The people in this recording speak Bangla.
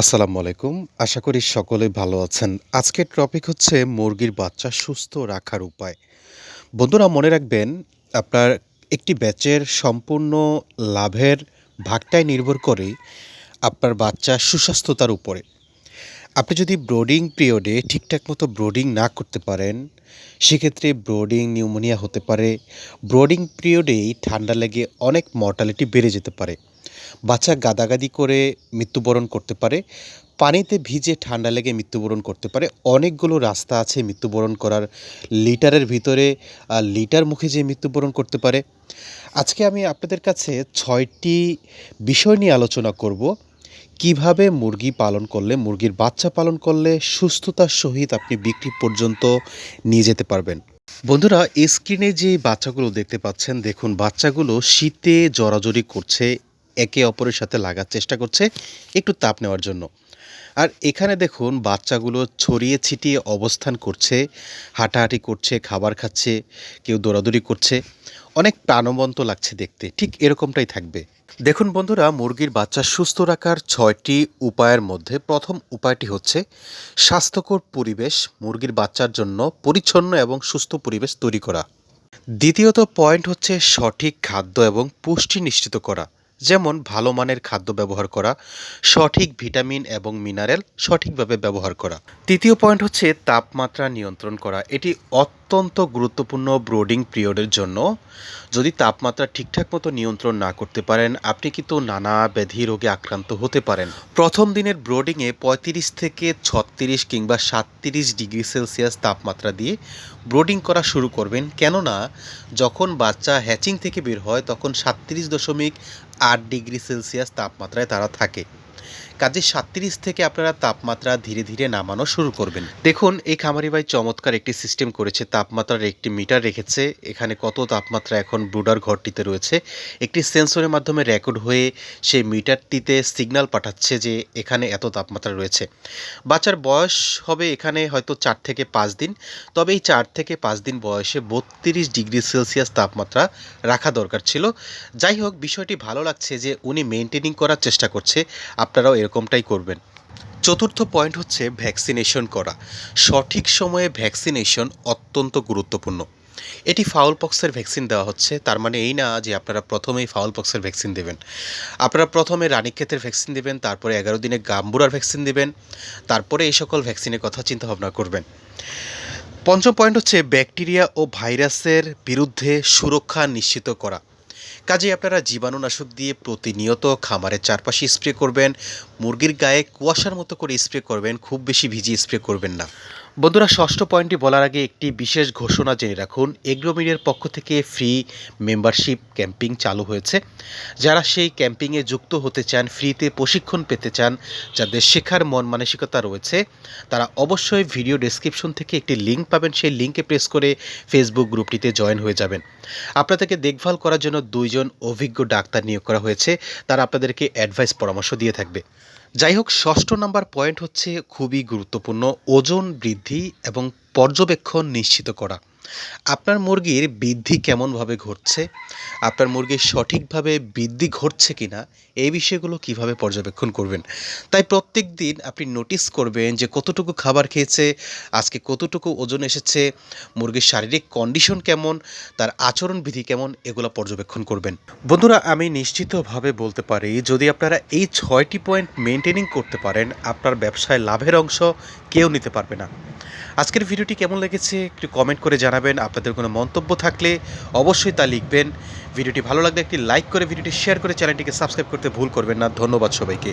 আসসালামু আলাইকুম। আশা করি সকলে ভালো আছেন। আজকের টপিক হচ্ছে মুরগির বাচ্চা সুস্থ রাখার উপায়। বন্ধুরা, মনে রাখবেন, আপনার একটি ব্যাচের সম্পূর্ণ লাভের ভাগটাই নির্ভর করে আপনার বাচ্চা সুস্বাস্থ্যতার উপরে। আপনি যদি ব্রোডিং পিরিয়ডে ঠিকঠাক মতো ব্রোডিং না করতে পারেন, সেক্ষেত্রে ব্রোডিং নিউমোনিয়া হতে পারে। ব্রোডিং পিরিয়ডেই ঠান্ডা লেগে অনেক মর্টালিটি বেড়ে যেতে পারে। বাচ্চা গাদাগাদি করে মৃত্যুবরণ করতে পারে, পানিতে ভিজে ঠান্ডা লেগে মৃত্যুবরণ করতে পারে, অনেকগুলো রাস্তা আছে মৃত্যুবরণ করার লিটারের ভিতরে লিটার মুখে যে মৃত্যুবরণ করতে পারে। আজকে আমি আপনাদের কাছে ছয়টি বিষয় নিয়ে আলোচনা করব, কীভাবে মুরগি পালন করলে, মুরগির বাচ্চা পালন করলে সুস্থতার সহিত আপনি বিক্রি পর্যন্ত নিয়ে যেতে পারবেন। বন্ধুরা, স্ক্রিনে যে বাচ্চাগুলো দেখতে পাচ্ছেন, দেখুন, বাচ্চাগুলো শীতে জড়াজড়ি করছে একে অপরের সাথে লাগার চেষ্টা করছে একটু তাপ নেওয়ার জন্য। আর এখানে দেখুন, বাচ্চাগুলো ছড়িয়ে ছিটিয়ে অবস্থান করছে, হাঁটাহাঁটি করছে, খাবার খাচ্ছে, কেউ দৌড়াদৌড়ি করছে। অনেক প্রাণবন্ত লাগছে দেখতে, ঠিক এরকমটাই থাকবে। দেখুন বন্ধুরা, মুরগির বাচ্চা সুস্থ রাখার ছয়টি উপায়ের মধ্যে প্রথম উপায়টি হচ্ছে স্বাস্থ্যকর পরিবেশ, মুরগির বাচ্চার জন্য পরিচ্ছন্ন এবং সুস্থ পরিবেশ তৈরি করা। দ্বিতীয়ত পয়েন্ট হচ্ছে সঠিক খাদ্য এবং পুষ্টি নিশ্চিত করা। যেমন ভালো মানের খাদ্য ব্যবহার করা, সঠিক ভিটামিন এবং মিনারেল সঠিকভাবে ব্যবহার করা। তৃতীয় পয়েন্ট হচ্ছে তাপমাত্রা নিয়ন্ত্রণ করা। এটি অত্যন্ত গুরুত্বপূর্ণ ব্রোডিং পিরিয়ডের জন্য। যদি তাপমাত্রা ঠিকঠাক মতো নিয়ন্ত্রণ না করতে পারেন, আপনি কিন্তু নানা ব্যাধি রোগে আক্রান্ত হতে পারেন। প্রথম দিনের ব্রোডিংয়ে পঁয়ত্রিশ থেকে ছত্রিশ কিংবা সাতত্রিশ ডিগ্রি সেলসিয়াস তাপমাত্রা দিয়ে ব্রোডিং করা শুরু করবেন। কেননা, যখন বাচ্চা হ্যাচিং থেকে বের হয়, তখন সাতত্রিশ দশমিক আট ডিগ্রি সেলসিয়াস তাপমাত্রায় তারা থাকে। কাজে সাতত্রিশ থেকে আপনারা তাপমাত্রা ধীরে ধীরে নামানো শুরু করবেন। দেখুন, এই খামারি ভাই চমৎকার একটি সিস্টেম করেছে, তাপমাত্রার একটি মিটার রেখেছে, এখানে কত তাপমাত্রা এখন ব্রুডার ঘরটিতে রয়েছে। একটি সেন্সরের মাধ্যমে রেকর্ড হয়ে সেই মিটারটিতে সিগন্যাল পাঠাচ্ছে যে এখানে এত তাপমাত্রা রয়েছে। বাচ্চার বয়স হবে এখানে হয়তো চার থেকে পাঁচ দিন, তবে এই চার থেকে পাঁচ দিন বয়সে বত্রিশ ডিগ্রি সেলসিয়াস তাপমাত্রা রাখা দরকার ছিল। যাই হোক, বিষয়টি ভালো লাগছে যে উনি মেনটেনিং করার চেষ্টা করছে, আপনারাও এরকমটাই করবেন। চতুর্থ পয়েন্ট হচ্ছে ভ্যাকসিনেশন করা। সঠিক সময়ে ভ্যাকসিনেশন অত্যন্ত গুরুত্বপূর্ণ। এটি ফাউল পক্সের ভ্যাকসিন দেওয়া হচ্ছে। তার মানে এই না যে আপনারা প্রথমেই ফাউল পক্সের ভ্যাকসিন দেবেন। আপনারা প্রথমে রানীক্ষেতের ভ্যাকসিন দেবেন, তারপরে এগারো দিনে গাম্বুরার ভ্যাকসিন দেবেন, তারপরে এই সকল ভ্যাকসিনের কথা চিন্তা ভাবনা করবেন। পঞ্চম পয়েন্ট হচ্ছে ব্যাকটেরিয়া ও ভাইরাসের বিরুদ্ধে সুরক্ষা নিশ্চিত করা। কাজে আপনারা জীবাণুনাশক দিয়ে প্রতিনিয়ত খামারের চারপাশে স্প্রে করবেন, মুরগির গায়ে কুয়াশার মতো করে স্প্রে করবেন, খুব বেশি ভিজিয়ে স্প্রে করবেন না। বন্ধুরা, ষষ্ঠ পয়েন্টটি বলার আগে একটি বিশেষ ঘোষণা জেনে রাখুন। এগ্রোমিডিয়ার পক্ষ থেকে ফ্রি মেম্বারশিপ ক্যাম্পিং চালু হয়েছে। যারা সেই ক্যাম্পিংয়ে যুক্ত হতে চান, ফ্রিতে প্রশিক্ষণ পেতে চান, যাদের শেখার মন মানসিকতা রয়েছে, তারা অবশ্যই ভিডিও ডেসক্রিপশন থেকে একটি লিঙ্ক পাবেন। সেই লিঙ্কে প্রেস করে ফেসবুক গ্রুপটিতে জয়েন হয়ে যাবেন। আপনাদেরকে দেখভাল করার জন্য দুইজন অভিজ্ঞ ডাক্তার নিয়োগ করা হয়েছে। তারা আপনাদেরকে অ্যাডভাইস পরামর্শ দিয়ে থাকবে। যাই হোক ষষ্ঠ নাম্বার পয়েন্ট হচ্ছে খুবই গুরুত্বপূর্ণ ওজন বৃদ্ধি এবং পর্যবেক্ষণ নিশ্চিত করা। আপনার মুরগির বৃদ্ধি কেমনভাবে ঘটছে? আপনার মুরগির সঠিকভাবে বৃদ্ধি ঘটছে কিনা? এই বিষয়গুলো কীভাবে পর্যবেক্ষণ করবেন? তাই প্রত্যেক দিন আপনি নোটিস করবেন যে কতটুকু খাবার খেয়েছে, আজকে কতটুকু ওজন এসেছে, মুরগির শারীরিক কন্ডিশন কেমন, তার আচরণবিধি কেমন, এগুলো পর্যবেক্ষণ করবেন। বন্ধুরা, আমি নিশ্চিতভাবে বলতে পারি, যদি আপনারা এই ছয়টি পয়েন্ট মেনটেনিং করতে পারেন, আপনার ব্যবসায় লাভের অংশ কেউ নিতে পারবে না। আজকের ভিডিওটি কেমন লেগেছে একটু কমেন্ট করে জানাবেন। আপনাদের কোনো মন্তব্য থাকলে অবশ্যই তা লিখবেন। ভিডিওটি ভালো লাগলে একটি লাইক করে, ভিডিওটি শেয়ার করে চ্যানেলটিকে সাবস্ক্রাইব করতে ভুল করবেন না। ধন্যবাদ সবাইকে।